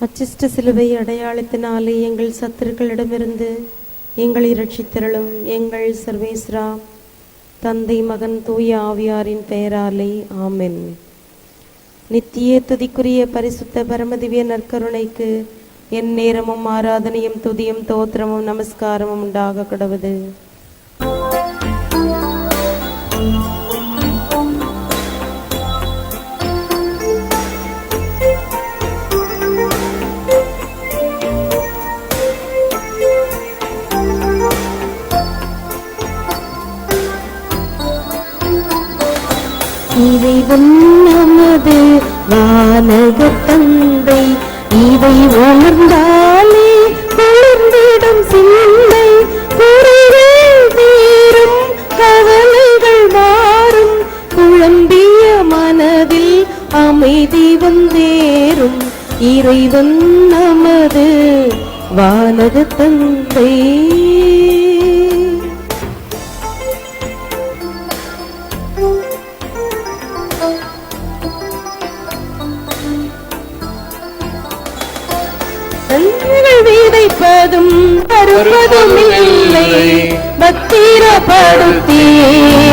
அச்சிஷ்ட சிலுவை அடையாளத்தினாலே எங்கள் சத்துருக்களிடமிருந்து எங்களை ரட்சித்திரளும் எங்கள் சர்வேஸ்ரா. தந்தை மகன் தூய ஆவியாரின் பெயராலே ஆமென். நித்திய துதிக்குரிய பரிசுத்த பரமதிவிய நற்கருணைக்கு என் நேரமும் ஆராதனையும் துதியும் தோத்திரமும் நமஸ்காரமும் உண்டாக கடவுது. இறைவன் நமது வானக தந்தை. இதை உணர்ந்தாலே குளிர்ந்திடும் சிந்தை. குறைகள் தீரும் கவலைகள் மாறும். குழம்பிய மனதில் அமைதி வந்தேறும். இறைவன் நமது வானக தந்தை. விதைப்பதும் அறுப்பதும் இல்லை பத்திரப்படுத்தி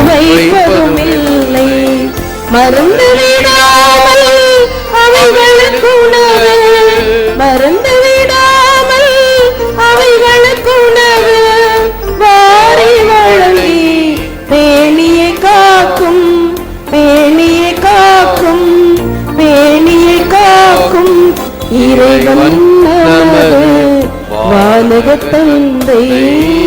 வைப்பதும் இல்லை மருந்து விடாமல் அவைகளுக்கு உணவு. மருந்து விடாமல் அவைகளுக்கு உணவு. வாரி வழங்கி பேணியை காக்கும் பேணியை காக்கும் பேணியை காக்கும். இறைவன் வானக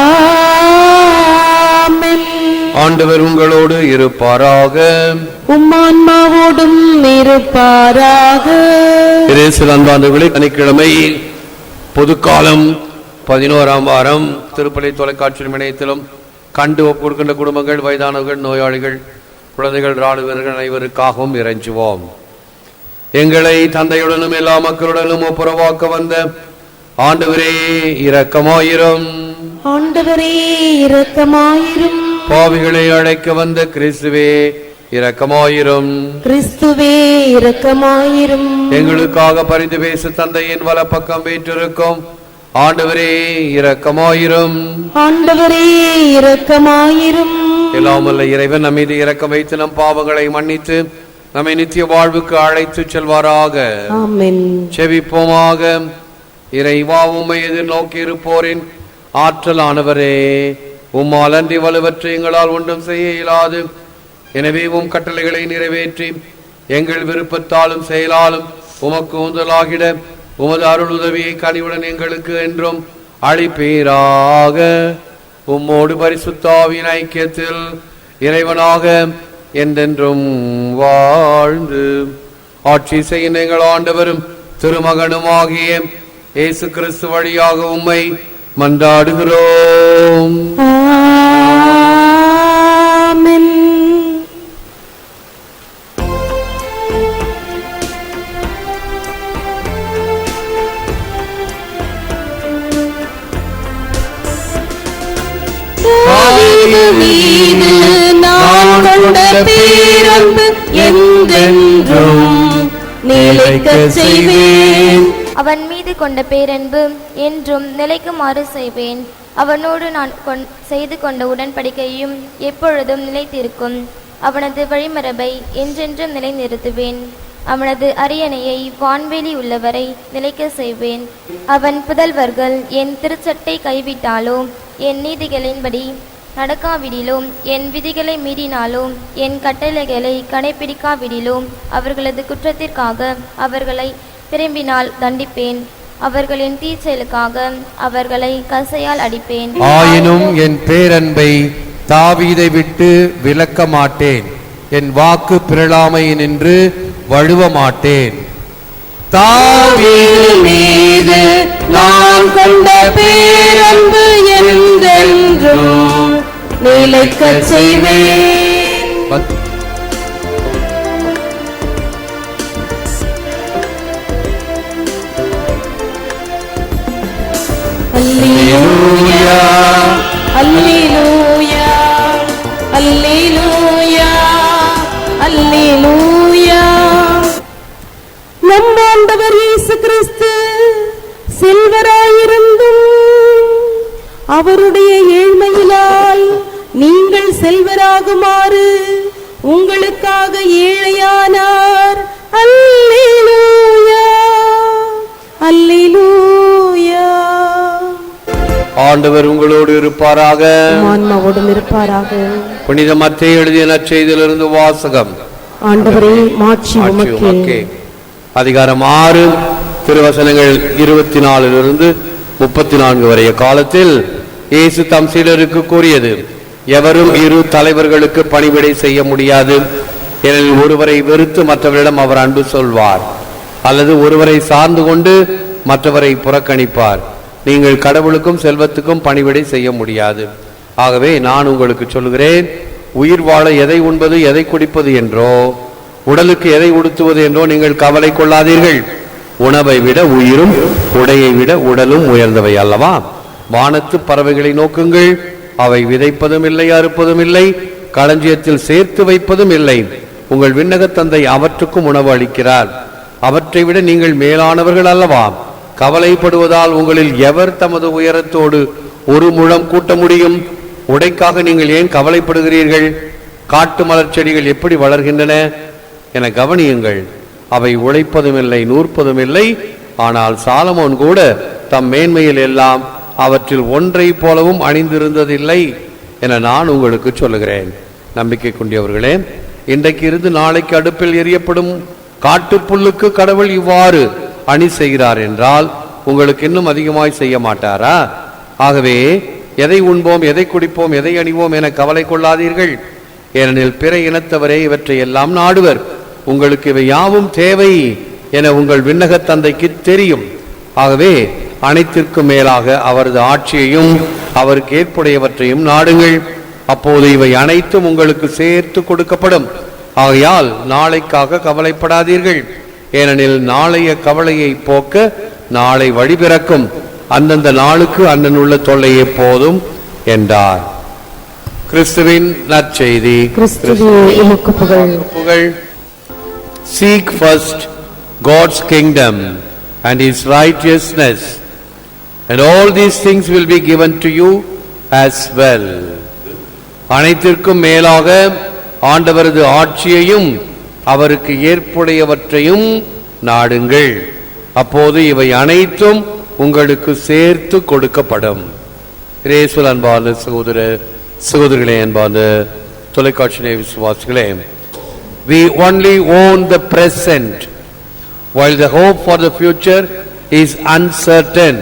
ஆண்டவர் உங்களோடு இருப்பாராக. உம்மான்மாவோடும் இருப்பாராக. அன்பாண்டுகளை சனிக்கிழமை பொதுக்காலம் பதினோராம் வாரம் திருப்பலி தொலைக்காட்சி இணையத்திலும் கண்டு ஒப்பு கொடுக்கின்ற குடும்பங்கள் வயதானவர்கள் நோயாளிகள் குழந்தைகள் ராணுவர்கள் அனைவருக்காகவும் இறைஞ்சுவோம். எங்களை தந்தையுடனும் எல்லா மக்களுடனும் ஒப்புரவாக்க வந்த ஆண்டவரே இரக்கமாயிரும். ஆண்டவரே இரக்கமாயிரும். பாவிகளை அழைக்க வந்த கிறிஸ்துவே இரக்கமாயிரும். கிறிஸ்துவே இரக்கமாயிரும். எங்களுக்காக பரிந்து பேசு தந்தையின் வலப்பக்கம் வீற்றிருக்கும். ஆண்டவரே இரக்கமாயிரும். ஆண்டவரே இரக்கமாயிரும். எல்லாம் வல்ல இறைவன் நம் மீது இரக்கம் வைத்து நம் பாவங்களை மன்னித்து நம்மை நித்திய வாழ்வுக்கு அழைத்து செல்வாராக. செவிப்போமாக. இறைவா உம்மை எதிர்நோக்கி இருப்போரின் ஆற்றலானவரே. உம்மால் அன்றி வலுவற்று எங்களால் ஒன்றும் செய்ய இயலாது. எனவே உம் கட்டளைகளை நிறைவேற்றி எங்கள் விருப்பத்தாலும் செயலாலும் உமக்கு உந்தலாகிட உமது அருள் உதவியை கனிவுடன் எங்களுக்கு என்றும் அழிப்பீராக உம்மோடு பரிசுத்தாவின் ஐக்கியத்தில் இறைவனாக என்றென்றும் வாழ்ந்து ஆட்சி செய்யும் எங்கள் ஆண்டவரும் திருமகனுமாகிய இயேசு கிறிஸ்து வழியாக உம்மை மன்றாடுகிறோம். மீது நான் கொண்ட பேரன்பு என்றென்றும் நிலைக்க செய்வேன். அவன் மீது கொண்ட பேரன்பு என்றும் நிலைக்குமாறு செய்வேன். அவனோடு நான் கொண்- செய்து கொண்ட உடன்படிக்கையும் எப்பொழுதும் நிலைத்திருக்கும். அவனது வழிமரபை என்றென்றும் நிலைநிறுத்துவேன். அவனது அரியணையை வான்வெளி உள்ளவரை நிலைக்க செய்வேன். அவன் புதல்வர்கள் என் திருச்சட்டை கைவிட்டாலோ என் நீதிகளின்படி நடக்காவிடிலும் என் விதிகளை மீறினாலும் என் கட்டளைகளை கடைப்பிடிக்காவிடிலும் அவர்களது குற்றத்திற்காக அவர்களை திரும்பினால் தண்டிப்பேன். அவர்களின் தீச்செயலுக்காக அவர்களை கசையால் அடிப்பேன். ஆயினும் என் பேரன்பை தாவீதை விட்டு விலக்க மாட்டேன். என் வாக்கு பிறழாமை நின்று வழுவ மாட்டேன். தாவீது மீது நான் கொண்ட பேரன்பு என்றென்றும் நிலைக்கச் செய்வேன் அல்லேலூயா அல்லேலூயா அல்லேலூயா அல்லேலூயா. நம் ஆண்டவர் இயேசு கிறிஸ்து செல்வராயிருந்தும் அவருடைய செல்வராகுமாறு உங்களுக்காக ஏழையானார். அல்லேலூயா. அல்லேலூயா. ஆண்டவர் உங்களோடு இருப்பாராக. ஆன்மாவோடும் இருப்பாராக. புனித மத்திய எழுதிய நற்செய்தியிலிருந்து வாசகம். ஆண்டவரே மாட்சி ஆட்சி உமக்கே. உமக்கே. அதிகாரம் ஆறு திருவசனங்கள் இருபத்தி நாலிலிருந்து முப்பத்தி நான்கு வரைய காலத்தில் இயேசு தம் சீடருக்கு கூறியது எவரும் இரு தலைவர்களுக்கு பணிவிடை செய்ய முடியாது. ஏனெனில் ஒருவரை வெறுத்து மற்றவரிடம் அவர் அன்பு சொல்வார். அல்லது ஒருவரை சார்ந்து கொண்டு மற்றவரை புறக்கணிப்பார். நீங்கள் கடவுளுக்கும் செல்வத்துக்கும் பணிவிடை செய்ய முடியாது. ஆகவே நான் உங்களுக்கு சொல்கிறேன் உயிர் வாழ எதை உண்பது எதை குடிப்பது என்றோ உடலுக்கு எதை உடுத்துவது என்றோ நீங்கள் கவலை கொள்ளாதீர்கள். உணவை விட உயிரும் உடையை விட உடலும் உயர்ந்தவை அல்லவா? வானத்து பறவைகளை நோக்குங்கள். அவை விதைப்பதும் இல்லை அறுப்பதும் இல்லை களஞ்சியத்தில் சேர்த்து வைப்பதும் இல்லை. உங்கள் விண்ணகத் தந்தை அவற்றுக்கும் உணவு அளிக்கிறார். அவற்றை விட நீங்கள் மேலானவர்கள் அல்லவா? கவலைப்படுவதால் உங்களில் எவர் தமது உயரத்தோடு ஒரு முழம் கூட்ட முடியும்? உடைக்காக நீங்கள் ஏன் கவலைப்படுகிறீர்கள்? காட்டு மலர் செடிகள் எப்படி வளர்கின்றன? என கவனியுங்கள். அவை உழைப்பதும் இல்லை நூற்பதும் இல்லை. ஆனால் சாலமோன் கூட தம் மேன்மையில் எல்லாம் அவற்றில் ஒன்றை போலவும் அணிந்திருந்ததில்லை என நான் உங்களுக்கு சொல்லுகிறேன். நம்பிக்கை கொண்டியவர்களே இன்றைக்கு இருந்து நாளைக்கு அடுப்பில் எரியப்படும் காட்டுப்புல்லுக்கு கடவுள் இவ்வாறு அணி செய்கிறார் என்றால் உங்களுக்கு இன்னும் அதிகமாய் செய்ய மாட்டாரா? ஆகவே எதை உண்போம் எதை குடிப்போம் எதை அணிவோம் என கவலை கொள்ளாதீர்கள். ஏனெனில் பிற இனத்தவரே இவற்றை எல்லாம் நாடுவர். உங்களுக்கு இவை யாவும் தேவை என உங்கள் விண்ணக தந்தைக்கு தெரியும். ஆகவே அனைத்திற்கும் மேலாக அவரது ஆட்சியையும் அவருக்கு ஏற்புடையவற்றையும் நாடுங்கள். அப்போது இவை அனைத்தும் உங்களுக்கு சேர்த்து கொடுக்கப்படும். ஆகையால் நாளைக்காக கவலைப்படாதீர்கள். ஏனெனில் நாளைய கவலையை போக்க நாளை வழிபிறக்கும் அந்தந்த நாளுக்கு அண்ணனுள்ள தொல்லையே போதும் என்றார். கிறிஸ்துவின் நற்செய்தி. புகழ். Seek first God's kingdom and his righteousness, and all these things will be given to you as well அனைத்திற்கும் மேலாக ஆண்டவரது ஆட்சியையும் அவருக்கு ஏற்புடையவற்றையும் நாடுங்கள். அப்போது இவை அனைத்தும் உங்களுக்கு சேர்த்து கொடுக்கப்படும். ரேசுல் அன்பான சகோதர சகோதரிகளே அன்பான தொலைக்காட்சி விசுவாசிகளே we only own the present while the hope for the future is uncertain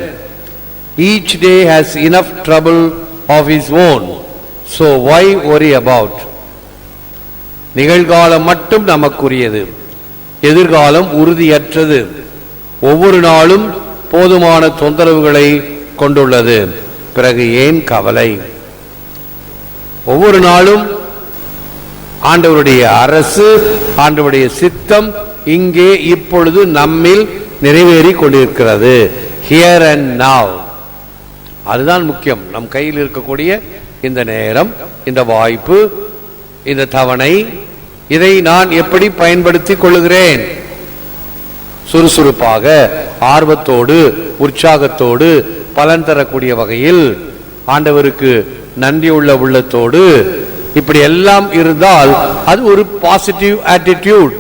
Each day has enough trouble of his own, so why worry about? நிகழ்காலம் மட்டும் நமக்குரியது. எதிர்காலம் உறுதியற்றது. ஒவ்வொரு நாளும் போதுமான தொந்தரவுகளை கொண்டுள்ளது. பிறகு ஏன் கவலை? ஒவ்வொரு நாளும் ஆண்டவருடைய அரசு ஆண்டவருடைய சித்தம் இங்கே இப்பொழுது நம்மில் நிறைவேறி கொண்டிருக்கிறது. ஹியர் அண்ட் நாவ் அதுதான் முக்கியம். நம் கையில் இருக்கக்கூடிய இந்த நேரம் இந்த வாய்ப்பு இந்த தவணை இதை நான் எப்படி பயன்படுத்தி கொள்ளுகிறேன்? சுறுசுறுப்பாக ஆர்வத்தோடு உற்சாகத்தோடு பலன் தரக்கூடிய வகையில் ஆண்டவருக்கு நன்றியுள்ள உள்ளத்தோடு இப்படி எல்லாம் இருந்தால் அது ஒரு பாசிட்டிவ் ஆட்டிடியூட்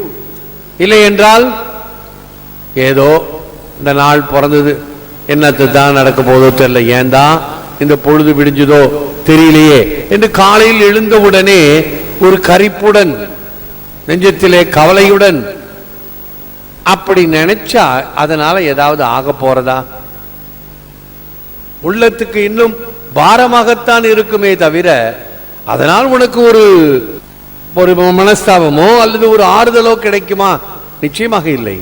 இல்லை என்றால் ஏதோ இந்த நாள் பிறந்தது என்னத்து தான் நடக்க போதோ தெரியல. ஏன் தான் இந்த பொழுது விடிஞ்சதோ தெரியலையே. என்று காலையில் எழுந்தவுடனே ஒரு கரிப்புடன் நெஞ்சத்திலே கவலையுடன் அப்படி நினைச்சா அதனால ஏதாவது ஆக போறதா? உள்ளத்துக்கு இன்னும் பாரமாகத்தான் இருக்குமே தவிர அதனால் உனக்கு ஒரு ஒரு மனஸ்தாபமோ அல்லது ஒரு ஆறுதலோ கிடைக்குமா? நிச்சயமாக இல்லை.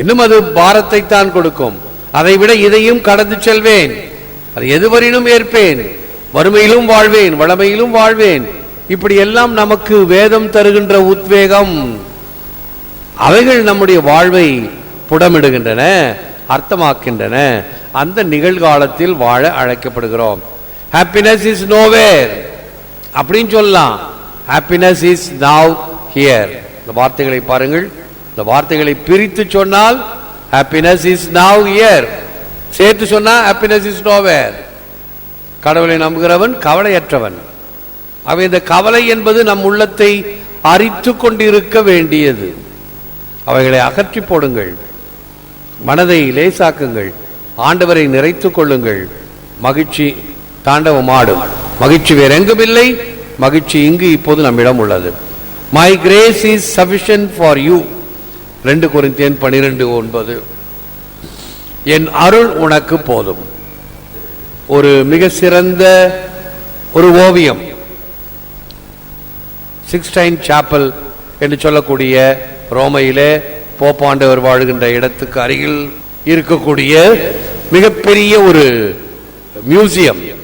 இன்னும் அது பாரத்தை தான் கொடுக்கும். அதை விட இதையும் கடந்து செல்வேன். அது எதுவரையிலும் ஏற்பேன். வறுமையிலும் வாழ்வேன் வளமையிலும் வாழ்வேன். இப்படி எல்லாம் நமக்கு வேதம் தருகின்ற உத்வேகம். அவைகள் நம்முடைய வாழ்வை புடமிடுகின்றன அர்த்தமாக்கின்றன. அந்த நிகழ்காலத்தில் வாழ அழைக்கப்படுகிறோம். ஹாப்பினஸ் இஸ் நோவேர் அப்படின்னு சொல்லலாம். ஹாப்பினஸ் இஸ் நவ் ஹியர் இந்த வார்த்தைகளை பாருங்கள். இந்த வார்த்தைகளை பிரித்து சொன்னால் ஹாப்பினஸ் இஸ் நவ் இயர் சேர்த்து சொன்னா ஹாப்பினஸ் இஸ் நோவேர் கடவுளை நம்புகிறவன் கவலையற்றவன். அவை இந்த கவலை என்பது நம் உள்ளத்தை அரித்து கொண்டிருக்க வேண்டியது. அவைகளை அகற்றி போடுங்கள். மனதை லேசாக்குங்கள். ஆண்டவரை நிறைத்துக் கொள்ளுங்கள். மகிழ்ச்சி தாண்டவமாடும். மகிழ்ச்சி வேற எங்கும் இல்லை மகிழ்ச்சி இங்கு இப்போது நம்மிடம் உள்ளது. My grace is சபிஷன் for you ரெண்டு கொரிந்தியன் பனிரெண்டு ஒன்பது. என் அருள் உனக்கு போதும். ஒரு மிக சிறந்த ஒரு ஓவியம். சிக்ஸ்டைன் சாப்பல் என்று சொல்லக்கூடிய ரோமையிலே போப்பாண்டவர் வாழ்கின்ற இடத்துக்கு அருகில் இருக்கக்கூடிய மிகப்பெரிய ஒரு மியூசியம்.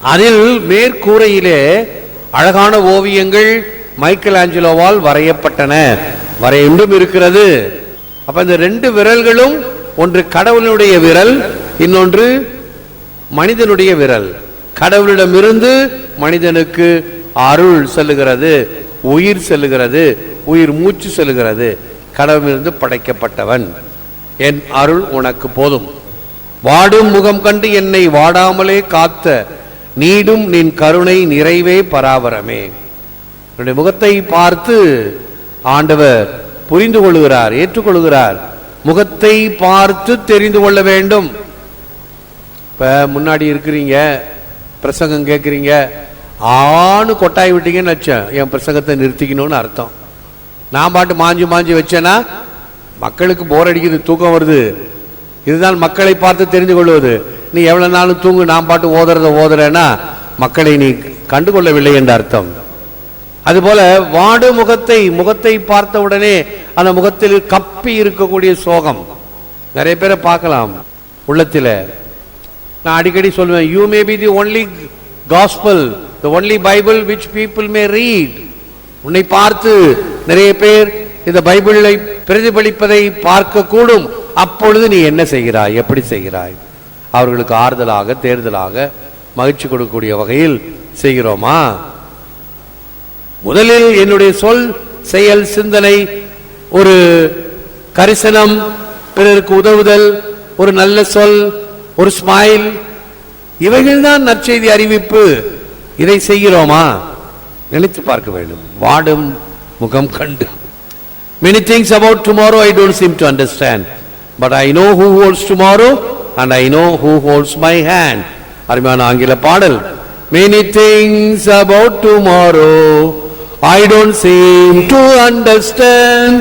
அதில் மேற்கூரையிலே அழகான ஓவியங்கள் மைக்கேல் ஆஞ்சலோவால் வரையப்பட்டன. வரையண்டும் இருக்கிறது. அப்ப இந்த ரெண்டு விரல்களும் ஒன்று கடவுளுடைய விரல் இன்னொன்று மனிதனுடைய விரல். கடவுளிடமிருந்து மனிதனுக்கு அருள் செல்லுகிறது உயிர் செல்லுகிறது உயிர் மூச்சு செல்லுகிறது. கடவுளிலிருந்து படைக்கப்பட்டவன். என் அருள் உனக்கு போதும். வாடும் முகம் கண்டு என்னை வாடாமலே காத்த நீடும் நின் கருணை நிறைவே பராபரமே. என்னுடைய முகத்தை பார்த்து ஆண்டவர் புரிந்து கொள்கிறார் ஏற்றுக்கொள்கிறார். முகத்தை பார்த்து தெரிந்து கொள்ள வேண்டும். இப்ப முன்னாடி இருக்கிறீங்க பிரசங்கம் கேட்குறீங்க ஆணு கொட்டாய் விட்டீங்கன்னு வச்சேன். என் பிரசங்கத்தை நிறுத்திக்கணும்னு அர்த்தம். நான் பாட்டு மாஞ்சு மாஞ்சு வச்சேன்னா மக்களுக்கு போர் அடிக்குது தூக்கம் வருது. இதுதான் மக்களை பார்த்து தெரிந்து கொள்வது. நீ எவ்வளவு நாளும் தூங்கு நான் பாட்டு ஓதுறத ஓதுறேன்னா மக்களை நீ கண்டுகொள்ளவில்லை என்ற அர்த்தம். அதுபோல வாடு முகத்தை முகத்தை பார்த்த உடனே அந்த முகத்தில் கப்பி இருக்கக்கூடிய சோகம். நிறைய பேரை பார்க்கலாம் உள்ளத்தில். நான் அடிக்கடி சொல்லுவேன் you may be the only gospel the only Bible which people may read உன்னை பார்த்து நிறைய பேர் இந்த பைபிளை பிரதிபலிப்பதை பார்க்கக்கூடும். அப்பொழுது நீ என்ன செய்கிறாய்? எப்படி செய்கிறாய்? அவர்களுக்கு ஆறுதலாக தேர்தலாக மகிழ்ச்சி கொடுக்கக்கூடிய வகையில் செய்கிறோமா? முதலில் என்னுடைய சொல் செயல் சிந்தனை ஒரு கரிசனம் பிறருக்கு உதவுதல் ஒரு நல்ல சொல் ஒரு ஸ்மைல் இவைகள்தான் நற்செய்தி அறிவிப்பு இதை செய்கிறோமா நினைத்து பார்க்க வேண்டும் வாடும் முகம் கண்டு many things about tomorrow I don't seem to understand but I know who holes tomorrow and I know who holes my hand அருமையான ஆங்கில பாடல் many things about tomorrow I don't seem to understand.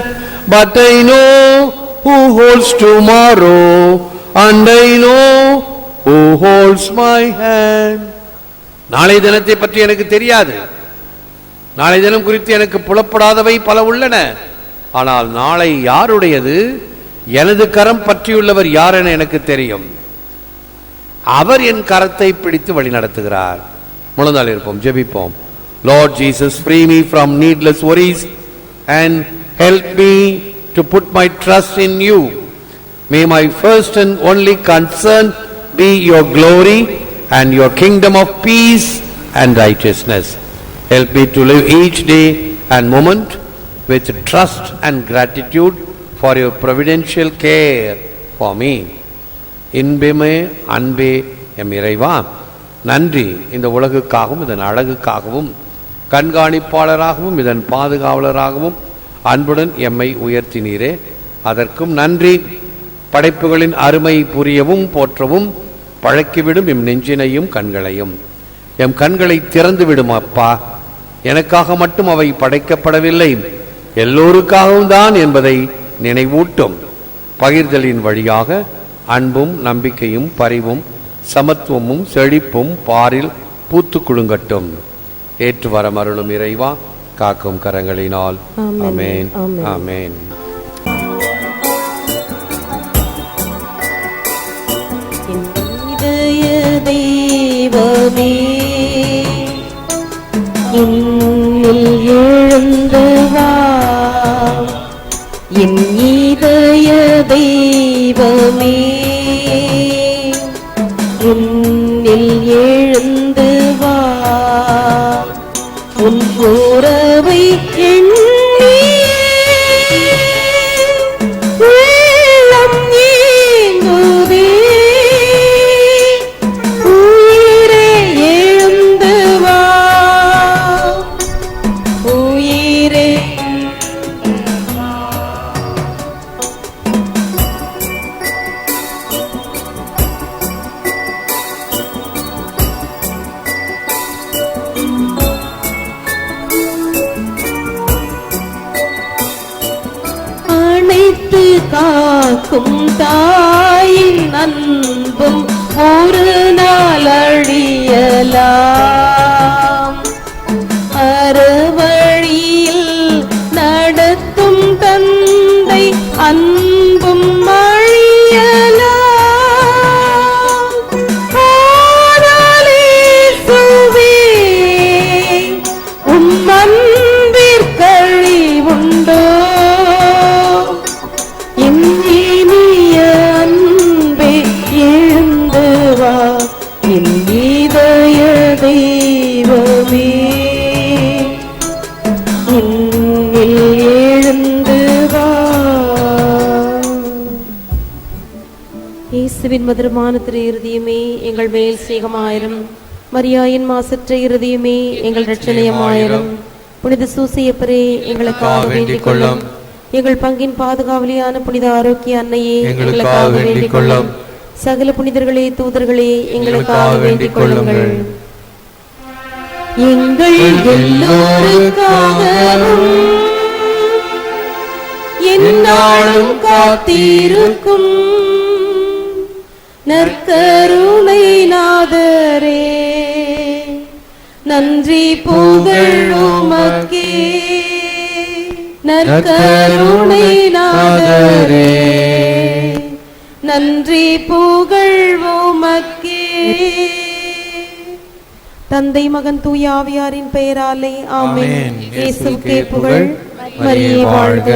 But I know who holds tomorrow and I know who holds my hand. நாளை தினத்தை பற்றி எனக்கு தெரியாது. நாளை தினம் குறித்து எனக்கு புலப்படாதவை பல உள்ளன. ஆனால் நாளை யாருடையது? எனது கரம் பற்றியுள்ளவர் யார் என எனக்கு தெரியும். அவர் என் கரத்தை பிடித்து வழி நடத்துகிறார் முழந்தாள் இருப்போம் ஜெபிப்போம். Lord Jesus free me from needless worries and help me to put my trust in you may my first and only concern be your glory and your kingdom of peace and righteousness help me to live each day and moment with trust and gratitude for your providential care for me. இன்பமே அன்பே M இறைவா நன்றி இந்த உலகுக்காகவும் இதன் அழகுக்காகவும் கண்காணிப்பாளராகவும் இதன் பாதுகாவலராகவும் அன்புடன் எம்மை உயர்த்தினீரே. அதற்கும் நன்றி. படைப்புகளின் அருமை புரியவும் போற்றவும் பழக்கிவிடும் எம் நெஞ்சினையும் கண்களையும். எம் கண்களை திறந்துவிடும் அப்பா. எனக்காக மட்டும் அவை படைக்கப்படவில்லை. எல்லோருக்காகவும் தான் என்பதை நினைவூட்டும். பகிர்தலின் வழியாக அன்பும் நம்பிக்கையும் பரிவும் சமத்துவமும் செழிப்பும் பாரில் பூத்துக்குழுங்கட்டும் ஏற்று வரமருளும் இறைவா காக்கும் கரங்களினால். என் இதய தெய்வமே என்னில் எழுந்து வா என் இதய தெய்வமே உறவை இதய தெய்வமே என்னில் எழுந்து வா. இயேசுவின் மதுரமான திரு இருதயமே எங்கள் மேல் சிநேகமாயிரும். மரியாயின் மாசற்ற இருதயமே எங்கள் ரட்சணையமாயிரும் புனித சூசியப்பரே எங்களுக்காக வேண்டிக் கொள்ளும் எங்கள் பங்கின் பாதுகாவலியான புனித ஆரோக்கிய அன்னையே எங்களுக்காக வேண்டிக் கொள்ளும். சகல புனிதர்களே தூதர்களே எங்களுக்காக வேண்டிக் கொள்ளுங்கள். எங்கள் எல்லோருக்காகவும் என்னாலும் காத்திருக்கும். நற்கருணை நாதரே நன்றி புகழ் உமக்கே நற்கருணை நாதரே. நன்றி புகழ் உமக்கே தந்தை மகன் தூயாவியாரின் பெயராலே ஆமென். இயேசுவுக்கே புகழ். மரியே வாழ்க.